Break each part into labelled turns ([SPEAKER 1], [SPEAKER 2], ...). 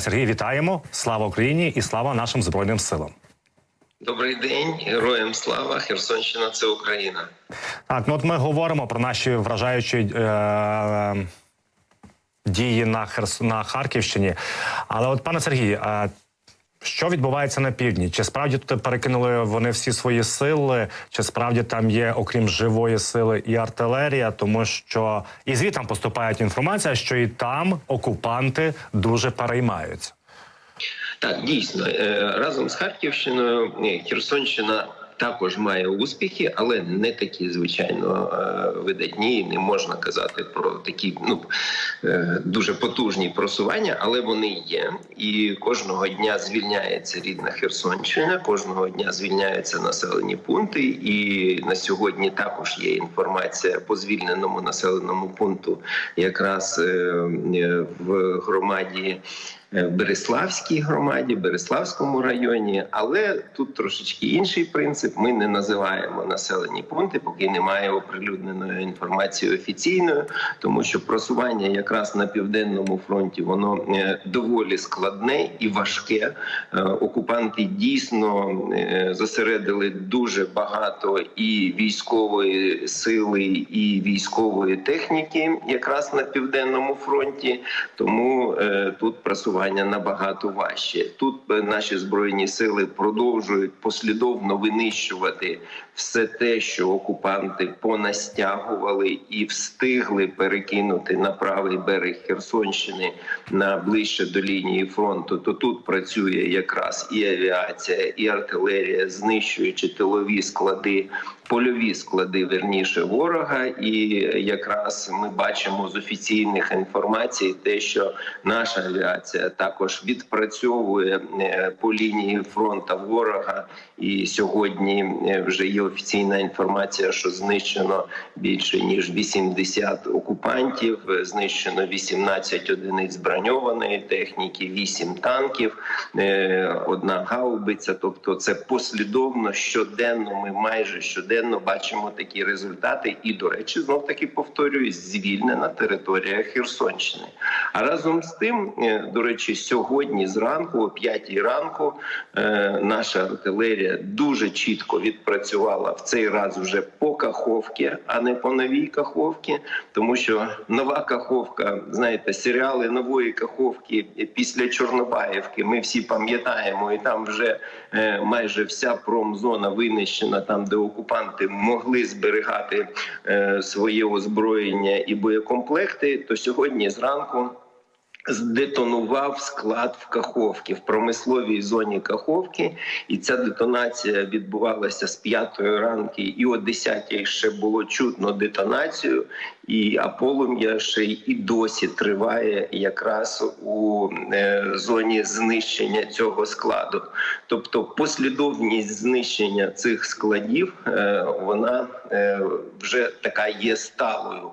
[SPEAKER 1] Сергій, вітаємо! Слава Україні і слава нашим збройним силам.
[SPEAKER 2] Добрий день, героям слава! Херсонщина це Україна.
[SPEAKER 1] Так, ну от ми говоримо про наші вражаючі е- дії на Херс... на Харківщині. Але от, пане Сергій, е- що відбувається на півдні? Чи справді тут перекинули вони всі свої сили? Чи справді там є, окрім живої сили, і артилерія? Тому що і звітам поступає інформація, що і там окупанти дуже переймаються.
[SPEAKER 2] Так, дійсно, е, разом з Харківщиною Херсонщина також має успіхи, але не такі, звичайно, е, видатні. Не можна казати про такі ну е, дуже потужні просування, але вони є. І кожного дня звільняється рідна Херсонщина, кожного дня звільняються населені пункти. І на сьогодні також є інформація по звільненому населеному пункту, якраз е, в громаді. Е, В Береславській громаді, Береславському районі, але тут трошечки інший принцип. Ми не називаємо населені пункти, поки немає оприлюдненої інформації офіційної, тому що просування якраз на південному фронті воно е, доволі складне і важке. Е, Окупанти дійсно зосередили дуже багато і військової сили, і військової техніки, якраз на південному фронті. Тому тут просування набагато важче. Тут е, наші збройні сили продовжують послідовно винищувати все те, що окупанти понастягували і встигли перекинути на правий берег Херсонщини на ближче до лінії фронту. То тут працює якраз і авіація, і артилерія, знищуючи тилові склади. Польові склади верніше ворога, і якраз ми бачимо з офіційних інформацій, те, що наша авіація також відпрацьовує е, по лінії фронту ворога. І сьогодні е, вже є офіційна інформація, що знищено більше ніж 80 окупантів, е, знищено 18 одиниць броньованої техніки, 8 танків, одна гаубиця. Тобто, це послідовно щоденно. Ми майже щоденно бачимо такі результати. І, до речі, знов таки повторююсь, звільнена територія Херсонщини. А разом з тим, е, до речі, сьогодні зранку, о 5 ранку, е, наша артилерія дуже чітко відпрацювала в цей раз вже по Каховці, а не по новій Каховці, тому що нова Каховка, знаєте, серіали нової Каховки після Чорнобаївки. Ми всі пам'ятаємо, і там вже е, майже вся промзона винищена, там де окупанти могли зберігати е, своє озброєння і боєкомплекти. То сьогодні зранку. Здетонував склад в Каховці в промисловій зоні Каховки, і ця детонація відбувалася з п'ятої ранки, і о 10 ще було чутно детонацію. І а полум'я ще й і досі триває якраз у е, зоні знищення цього складу. Тобто, послідовність знищення цих складів е, вона е, вже така є сталою,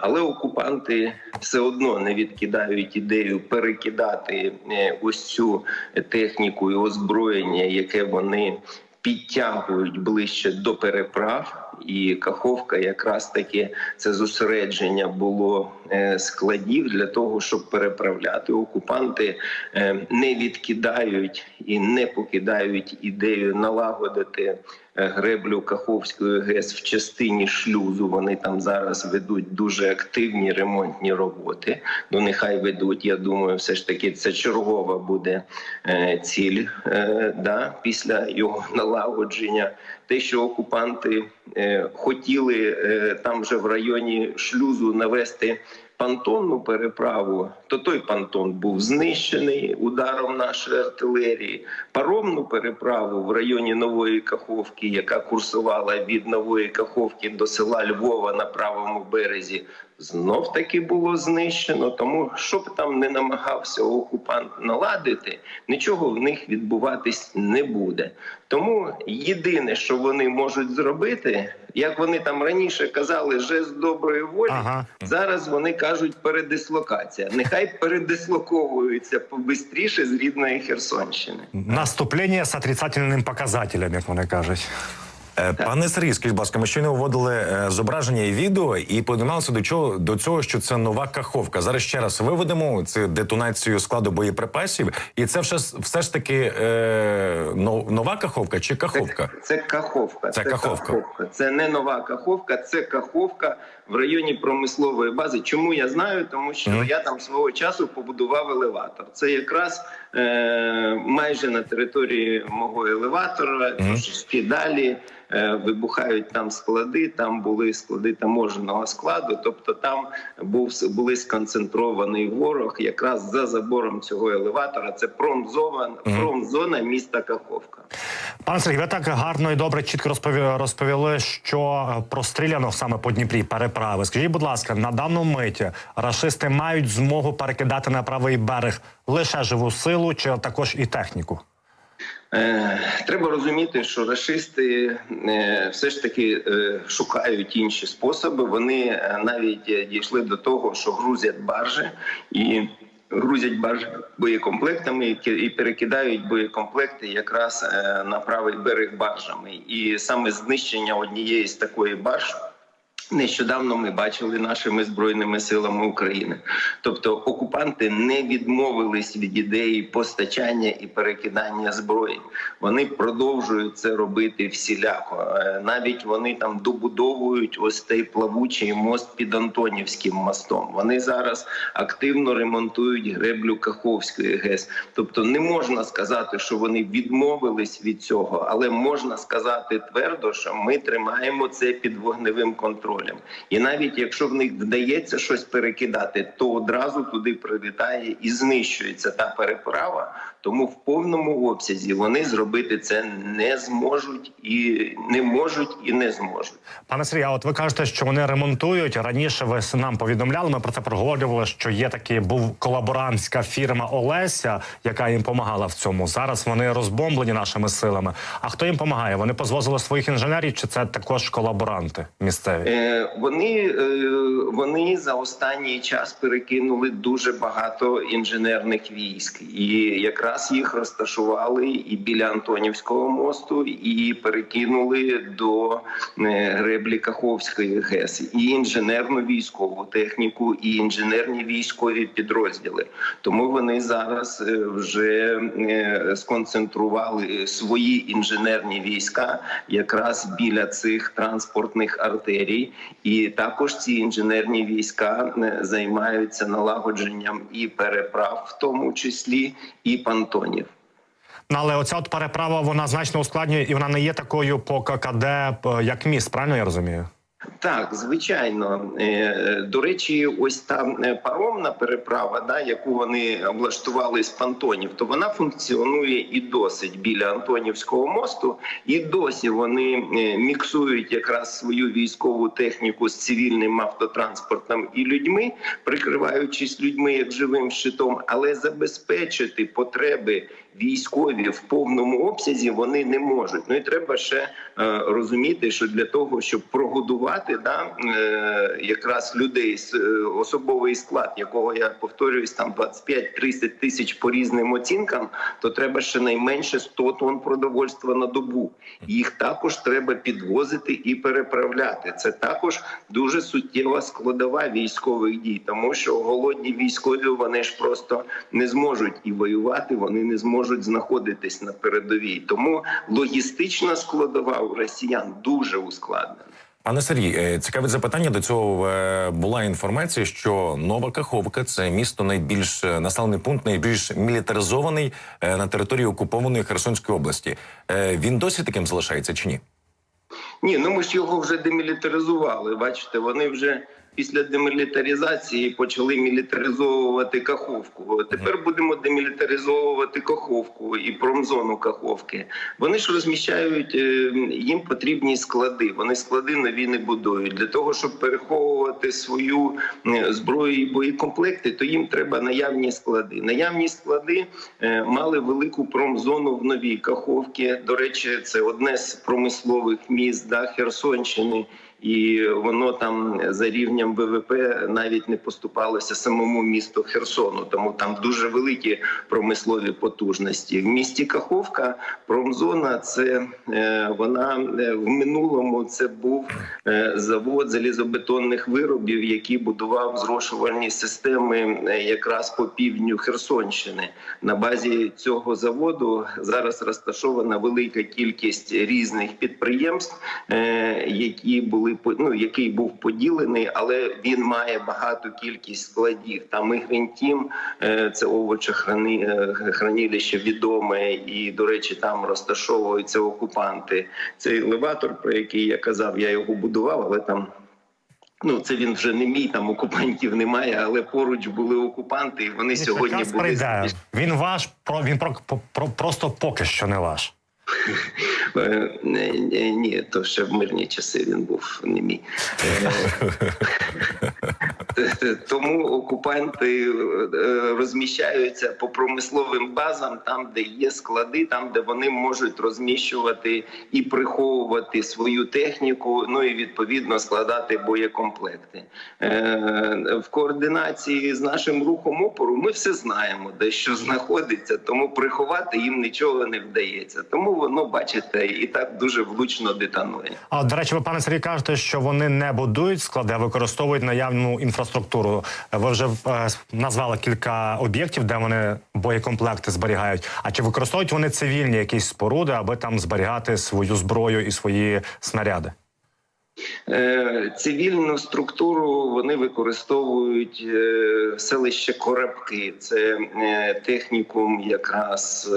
[SPEAKER 2] але окупанти все одно не відкидають ідею перекидати е, ось цю техніку і озброєння, яке вони підтягують ближче до переправ. І Каховка якраз таки це зосередження було е, складів для того, щоб переправляти. Окупанти е, не відкидають і не покидають ідею налагодити греблю Каховської ГЕС в частині шлюзу. Вони там зараз ведуть дуже активні ремонтні роботи. Ну нехай ведуть. Я думаю, все ж таки це чергова буде е, ціль е, да, після його налагодження. Те, що окупанти е, хотіли там вже в районі шлюзу навести понтонну переправу, то той пантон був знищений ударом нашої артилерії. Паромну переправу в районі Нової Каховки, яка курсувала від Нової Каховки до села Львова на правому березі, знов таки було знищено. Тому що б там не намагався окупант наладити, нічого в них відбуватись не буде. Тому єдине, що вони можуть зробити, як вони там раніше казали, жест доброї волі.
[SPEAKER 1] Ага.
[SPEAKER 2] Зараз вони кажуть передислокація. Нехай передислоковуються побистріше з рідної Херсонщини.
[SPEAKER 1] Наступлення з отрицательним показателем, як вони кажуть.
[SPEAKER 3] Е, Пане Сергій, скажіть, будь ласка, ми щойно вводили е, зображення і відео і подималися до чого до цього, що це нова каховка. Зараз ще раз виведемо цю детонацію складу боєприпасів, і це все, все ж таки е, нова каховка чи каховка?
[SPEAKER 2] Це, це каховка.
[SPEAKER 3] Це каховка.
[SPEAKER 2] Це не нова каховка, це каховка в районі промислової бази. Чому я знаю? Тому що я там свого часу побудував елеватор. Це якраз е, майже на території мого елеватора,
[SPEAKER 3] Мгм.
[SPEAKER 2] трошечки далі. е, Вибухають там склади, там були склади таможеного складу. Тобто там був були сконцентрований ворог якраз за забором цього елеватора. Це промзона,
[SPEAKER 3] Мгм.
[SPEAKER 2] промзона міста Каховка.
[SPEAKER 1] Пане Сергій, ви так гарно і добре чітко розповіли, розповіли, що простріляно саме по Дніпрі переправи. Скажіть, будь ласка, на даному миті рашисти мають змогу перекидати на правий берег лише живу силу чи також і техніку?
[SPEAKER 2] Е, Треба розуміти, що рашисти е, все ж таки е, шукають інші способи. Вони навіть дійшли до того, що грузять баржі і. Грузять баржі боєкомплектами і перекидають боєкомплекти якраз на правий берег баржами. І саме знищення однієї з такої барж Нещодавно ми бачили нашими збройними силами України. Тобто окупанти не відмовились від ідеї постачання і перекидання зброї. Вони продовжують це робити всіляко. Е, Навіть вони там добудовують ось цей плавучий мост під Антонівським мостом. Вони зараз активно ремонтують греблю Каховської ГЕС. Тобто не можна сказати, що вони відмовились від цього, але можна сказати твердо, що ми тримаємо це під вогневим контролем. І навіть якщо в них вдається щось перекидати, то одразу туди прилітає і знищується та переправа. Тому в повному обсязі вони зробити це не зможуть і не можуть і не зможуть.
[SPEAKER 1] Пане Сергій, а от ви кажете, що вони ремонтують. Раніше ви нам повідомляли. Ми про це проговорювали. Що є такі був колаборантська фірма Олеся, яка їм допомагала в цьому. Зараз вони розбомблені нашими силами. А хто їм допомагає? Вони позвозили своїх інженерів, чи це також колаборанти місцеві?
[SPEAKER 2] Е, Вони, е, вони за останній час перекинули дуже багато інженерних військ, і якраз їх розташували і біля Антонівського мосту, і перекинули до е, греблі Каховської ГЕС, і інженерну військову техніку, і інженерні військові підрозділи. Тому вони зараз е, вже сконцентрували свої інженерні війська якраз біля цих транспортних артерій, і також ці інженерні війська е, займаються налагодженням і переправ, в тому числі і понтонів.
[SPEAKER 1] Ну, але оця от переправа вона значно ускладнює, і вона не є такою по ККД, як міст. Правильно я розумію?
[SPEAKER 2] Так, звичайно. Е, До речі, ось та е, паромна переправа, да, яку вони облаштували з понтонів, то вона функціонує і досить біля Антонівського мосту, і досі вони е, міксують якраз свою військову техніку з цивільним автотранспортом і людьми, прикриваючись людьми як живим щитом, але забезпечити потреби військові в повному обсязі вони не можуть. Ну і треба ще е, розуміти, що для того, щоб прогодувати да, е, якраз людей з е, особовий склад, якого я повторююсь, там 25-30 тисяч по різним оцінкам, то треба щонайменше 100 тонн продовольства на добу. Їх також треба підвозити і переправляти. Це також дуже суттєва складова військових дій, тому що голодні військові вони ж просто не зможуть і воювати, вони не зможуть знаходитись на передовій. Тому логістична складова у росіян дуже ускладнена.
[SPEAKER 3] Пане Сергій, е, цікаве запитання. До цього е, була інформація, що Нова Каховка це місто найбільш е, населений пункт, найбільш мілітаризований на території окупованої Херсонської області. Він досі таким залишається чи ні?
[SPEAKER 2] Ні, ну ми ж його вже демілітаризували. Бачите, вони вже після демілітаризації почали мілітаризовувати Каховку. Тепер будемо демілітаризовувати Каховку і промзону Каховки. Вони ж розміщають е, їм потрібні склади. Вони склади нові не будують для того, щоб переховувати свою е, зброю і боєкомплекти. То їм треба наявні склади. Наявні склади е, мали велику промзону в новій Каховці. До речі, це одне з промислових міст да, Херсонщини. І воно там за рівнем ВВП навіть не поступалося самому місту Херсону. Тому там дуже великі промислові потужності. В місті Каховка промзона це е, вона е, в минулому це був е, завод залізобетонних виробів, який будував зрошувальні системи якраз по півдню Херсонщини. На базі цього заводу зараз розташована велика кількість різних підприємств, які були по- ну, який був поділений, але він має багату кількість складів. Там і Грінтім, е, це овочехранилище відоме, і до речі, там розташовуються окупанти. Цей елеватор, про який я казав, я його будував, але там. Ну, це він вже не мій, там окупантів немає, але поруч були окупанти, і вони сьогодні були.
[SPEAKER 1] Він ваш, про він про, про просто поки що не ваш.
[SPEAKER 2] Е, Ні, то ще в мирні часи він був не мій. Тому окупанти е, розміщаються по промисловим базам, там, де є склади, там, де вони можуть розміщувати і приховувати свою техніку, ну і відповідно складати боєкомплекти. Е, В координації з нашим рухом опору ми все знаємо, де що знаходиться, тому приховати їм нічого не вдається. Тому воно, бачите, і так дуже влучно детонує.
[SPEAKER 1] А до речі, ви пане Сергій кажете, що вони не будують склади, а використовують наявну інфраструктуру. Ви вже е, назвали кілька об'єктів, де вони боєкомплекти зберігають. А чи використовують вони цивільні якісь споруди, аби там зберігати свою зброю і свої снаряди?
[SPEAKER 2] Е, Цивільну структуру вони використовують е, селище Коробки. Це технікум, якраз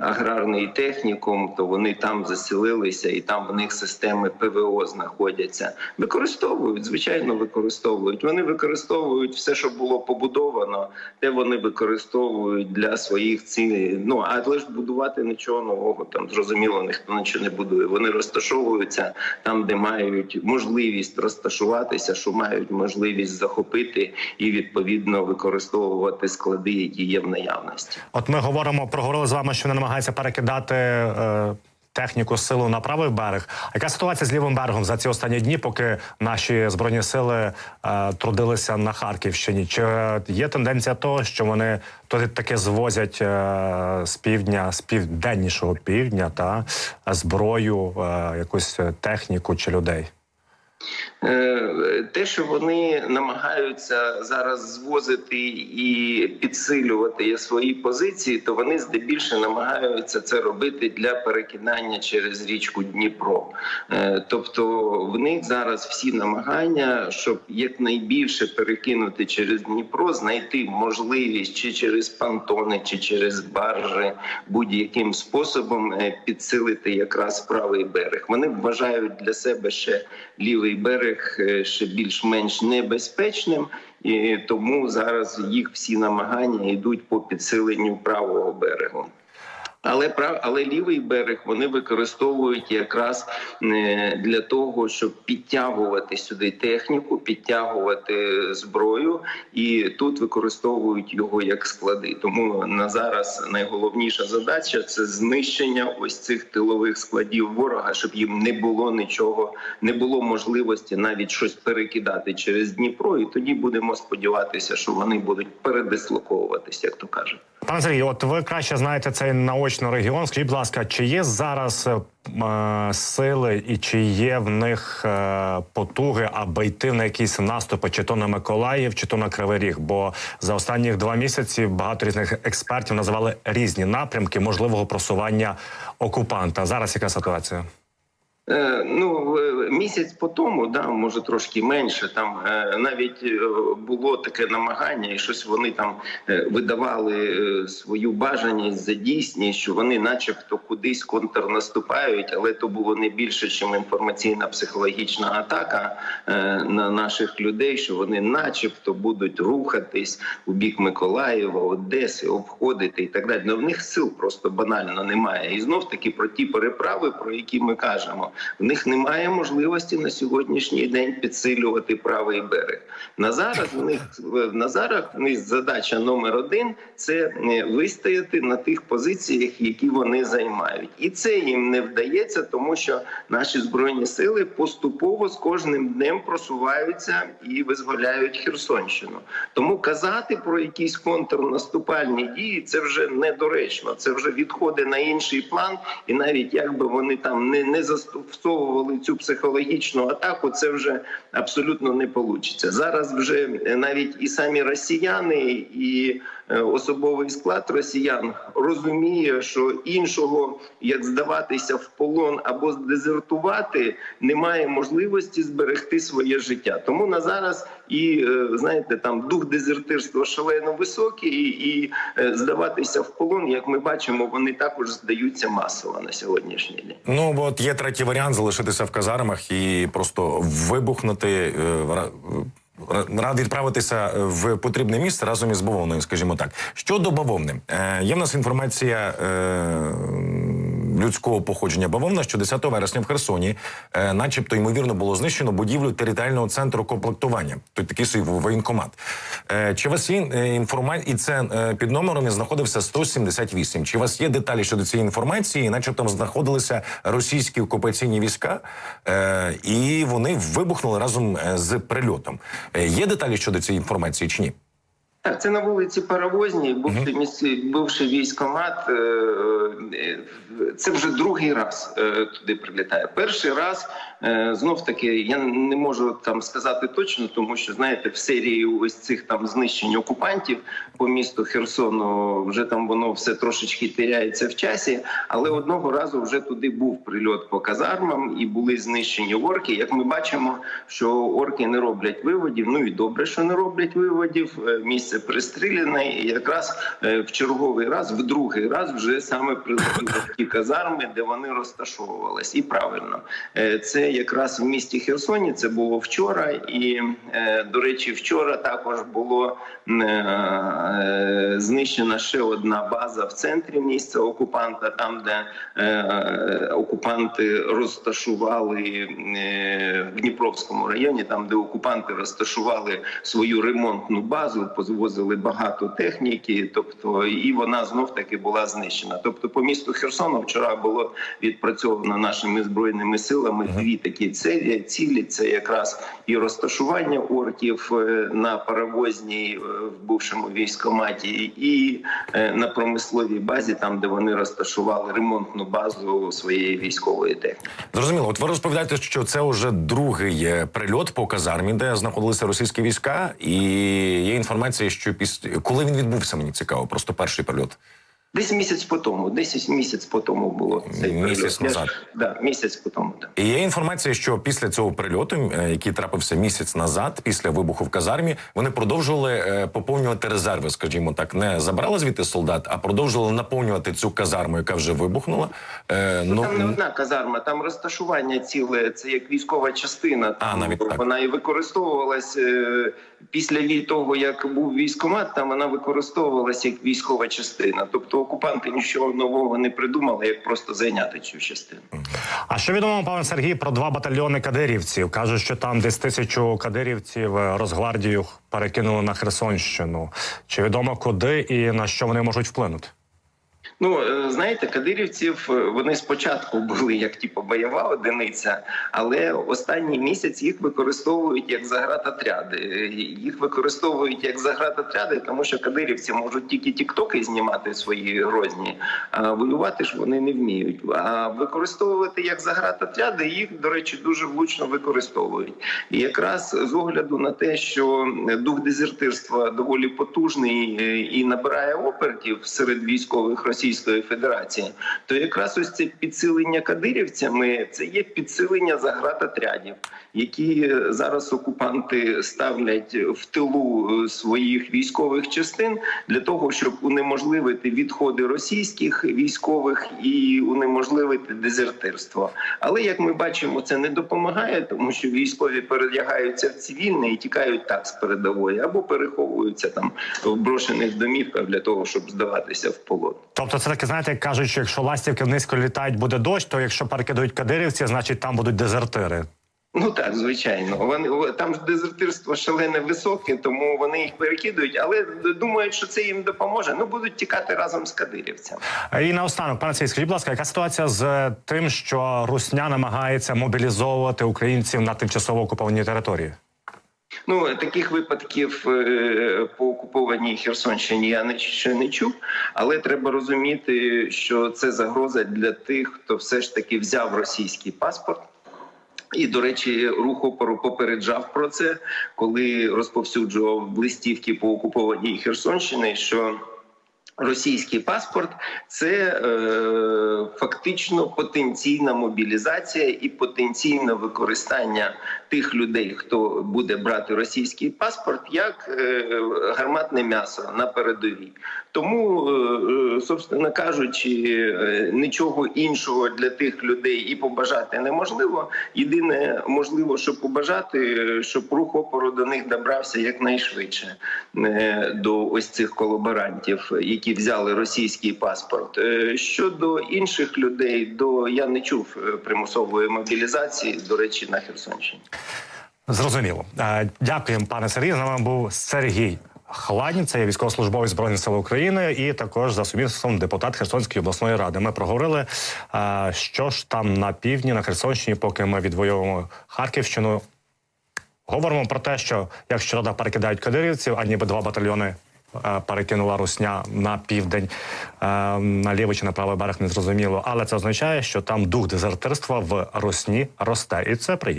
[SPEAKER 2] аграрний технікум. То вони там заселилися, і там в них системи ПВО знаходяться. Використовують, звичайно, використовують. Вони використовують все, що було побудовано, те вони використовують для своїх цілей. Ну але ж будувати нічого нового там зрозуміло, ніхто нічого не будує. Вони розташовуються там, де мають можливість розташуватися, що мають можливість захопити і відповідно використовувати склади, які є в наявності.
[SPEAKER 1] От ми говоримо, проговорили з вами, що не намагаються перекидати е, техніку силу на правий берег. А яка ситуація з лівим берегом за ці останні дні, поки наші збройні сили е, трудилися на Харківщині? Чи є тенденція того, що вони туди таки звозять е, з півдня, з південнішого півдня та зброю, е, якусь техніку чи людей?
[SPEAKER 2] Е, Те, що вони намагаються зараз звозити і підсилювати свої позиції, то вони здебільше намагаються це робити для перекидання через річку Дніпро. Е, Тобто в них зараз всі намагання, щоб якнайбільше перекинути через Дніпро, знайти можливість чи через понтони, чи через баржі, будь-яким способом е, підсилити якраз правий берег. Вони вважають для себе ще лівий берег е, ще більш-менш небезпечним, і тому зараз їх всі намагання йдуть по підсиленню правого берегу. Але прав, але лівий берег вони використовують якраз е, для того, щоб підтягувати сюди техніку, підтягувати зброю, і тут використовують його як склади. Тому на зараз найголовніша задача це знищення ось цих тилових складів ворога, щоб їм не було нічого, не було можливості навіть щось перекидати через Дніпро. І тоді будемо сподіватися, що вони будуть передислоковуватися, як то кажуть.
[SPEAKER 1] Пане Сергій, от ви краще знаєте цей наочно регіон. Скажіть, будь ласка, чи є зараз е, сили і чи є в них е, потуги, аби йти на якісь наступи, чи то на Миколаїв, чи то на Кривий Ріг? Бо за останні два місяці багато різних експертів називали різні напрямки можливого просування окупанта. Зараз яка ситуація?
[SPEAKER 2] Е, Ну місяць по тому, да, може трошки менше. Там е, навіть е, було таке намагання, і щось вони там видавали свою бажаність за дійсність, що вони, начебто, кудись контрнаступають, але то було не більше, ніж інформаційна психологічна атака на наших людей, що вони, начебто, будуть рухатись у бік Миколаєва, Одеси, обходити і так далі. Но в них сил просто банально немає. І знов таки про ті переправи, про які ми кажемо. В них немає можливості на сьогоднішній день підсилювати правий берег. На зараз в них на зараз в них задача номер один це е, вистояти на тих позиціях, які вони займають, і це їм не вдається, тому що наші збройні сили поступово з кожним днем просуваються і визволяють Херсонщину. Тому казати про якісь контрнаступальні дії це вже недоречно. Це вже відходи на інший план, і навіть якби вони там не, не застосовували цю психологічну атаку, це вже абсолютно не вийде. Зараз вже навіть і самі росіяни, і особовий склад росіян розуміє, що іншого як здаватися в полон або дезертувати немає можливості зберегти своє життя. Тому на зараз і е, знаєте, там дух дезертирства шалено високий, і е, здаватися в полон, як ми бачимо, вони також здаються масово на сьогоднішній день.
[SPEAKER 3] Ну от є третій варіант залишитися в казармах і просто вибухнути. Е, ра- ра- Рад відправитися в потрібне місце разом із бавовною, скажімо так. Щодо бавовни, е, є в нас інформація е, людського походження бавовна, що 10 вересня в Херсоні, е, начебто, ймовірно, було знищено будівлю територіального центру комплектування. Тут такий собі воєнкомат. Е, чи вас є інформація, і це е, під номером знаходився 178. Чи у вас є деталі щодо цієї інформації? Начебто там знаходилися російські окупаційні війська, е, і вони вибухнули разом е, з прильотом. Е, є деталі щодо цієї інформації чи ні?
[SPEAKER 2] Так, це на вулиці Паровозній, бувший місці, бувший військомат. е, е, Це вже другий раз е, туди прилітає. Перший раз знов таки я не можу там сказати точно, тому що знаєте, в серії ось цих там знищень окупантів по місту Херсону вже там воно все трошечки теряється в часі. Але одного разу вже туди був прильот по казармам і були знищені орки. Як ми бачимо, що орки не роблять виводів. Ну і добре, що не роблять виводів. Е, Місце пристріляне, і якраз е, в черговий раз, в другий раз, вже саме прилетіли в ті казарми, де вони розташовувались. І правильно, Е, це якраз в місті Херсоні. Це було вчора, і е, до речі, вчора також було знищена ще одна база в центрі місця окупанта, там де окупанти розташували в Дніпровському районі, там де окупанти розташували свою ремонтну базу, позвозили багато техніки. Тобто, і вона знов таки була знищена. Тобто, по місту Херсону вчора було відпрацьовано нашими збройними силами дві такі цілі. Цілі це якраз і розташування орків е, на паровозній е, в бувшому військоматі, і е, на промисловій базі, там де вони розташували ремонтну базу своєї військової техніки.
[SPEAKER 3] Зрозуміло, от ви розповідаєте, що це вже другий прильот по казармі, де знаходилися російські війська, і є інформація, що після коли він відбувся, мені цікаво, просто перший прильот.
[SPEAKER 2] Десь місяць по тому, десь місяць по тому було цей
[SPEAKER 3] Місяць
[SPEAKER 2] прильот.
[SPEAKER 3] Назад.
[SPEAKER 2] Да, місяць по тому. Да.
[SPEAKER 3] І є інформація, що після цього прильоту, е, який трапився місяць назад, після вибуху в казармі, вони продовжували е, поповнювати резерви, скажімо так, не забрали звідти солдат, а продовжували наповнювати цю казарму, яка вже вибухнула. Е, ну
[SPEAKER 2] Там не одна казарма, там розташування ціле, це як військова частина.
[SPEAKER 3] А, навіть так.
[SPEAKER 2] вона і використовувалась е, після того, як був військомат, там вона використовувалась як військова частина. Тобто окупанти нічого нового не придумали, як просто зайняти цю частину.
[SPEAKER 1] А що відомо, пане Сергій, про два батальйони кадирівців? Кажуть, що там десь тисячу кадирівців е, Росгвардію перекинули на Херсонщину. Чи відомо куди і на що вони можуть вплинути?
[SPEAKER 2] Ну е, знаєте, кадирівців е, вони спочатку були як типу бойова одиниця, але останній місяць їх використовують як заградотряди. Їх використовують як заградотряди, тому що кадирівці можуть тільки тіктоки знімати свої грозні, а воювати ж вони не вміють. А використовувати як заградотряди їх, до речі, дуже влучно використовують. І якраз з огляду на те, що дух дезертирства доволі потужний е, і набирає опертів серед військових Російської Федерації, то якраз ось це підсилення кадирівцями це є підсилення заградотрядів. Які е, зараз окупанти ставлять в тилу е, своїх військових частин для того, щоб унеможливити відходи російських військових і унеможливити дезертирство. Але як ми бачимо, це не допомагає, тому що військові передягаються в цивільне і тікають так з передової або переховуються там в брошених домівках для того, щоб здаватися в полон.
[SPEAKER 1] Тобто, це таки, знаєте, як кажуть, що якщо ластівки низько літають, буде дощ, то якщо перекидають кадирівці, значить там будуть дезертири.
[SPEAKER 2] Ну так, звичайно, вони там ж дезертирство шалене високе, тому вони їх перекидують, але думають, що це їм допоможе. Ну будуть тікати разом з кадирівцями.
[SPEAKER 1] І наостанок, пане Сергій, скажіть, будь ласка, яка ситуація з тим, що Русня намагається мобілізовувати українців на тимчасово окупованій території?
[SPEAKER 2] Ну таких випадків е, по окупованій Херсонщині я не ще не чув, але треба розуміти, що це загроза для тих, хто все ж таки взяв російський паспорт. І, до речі, рух опору попереджав про це, коли розповсюджував листівки по окупованій Херсонщині, що російський паспорт це е, фактично потенційна мобілізація і потенційне використання тих людей, хто буде брати російський паспорт, як е, гарматне м'ясо на передовій. Тому, е, собственно кажучи, е, нічого іншого для тих людей і побажати неможливо. Єдине можливо, що побажати, е, щоб рух опору до них добрався якнайшвидше е, до ось цих колаборантів, які взяли російський паспорт. Е, Щодо інших людей, до я не чув е, примусової мобілізації, до речі, на Херсонщині.
[SPEAKER 1] Зрозуміло. Е, Дякуємо, пане Сергій. З нами був Сергій Хладнів, це є військовослужбовець Збройних сил України, і також за сумісництвом депутат Херсонської обласної ради. Ми проговорили, е, що ж там на півдні, на Херсонщині, поки ми відвоюємо Харківщину. Говоримо про те, що як щорода перекидають кадирівців, а ніби два батальйони е, перекинула Русня на південь, на лівий чи на правий берег, не зрозуміло. Але це означає, що там дух дезертирства в Русні росте, і це приємно.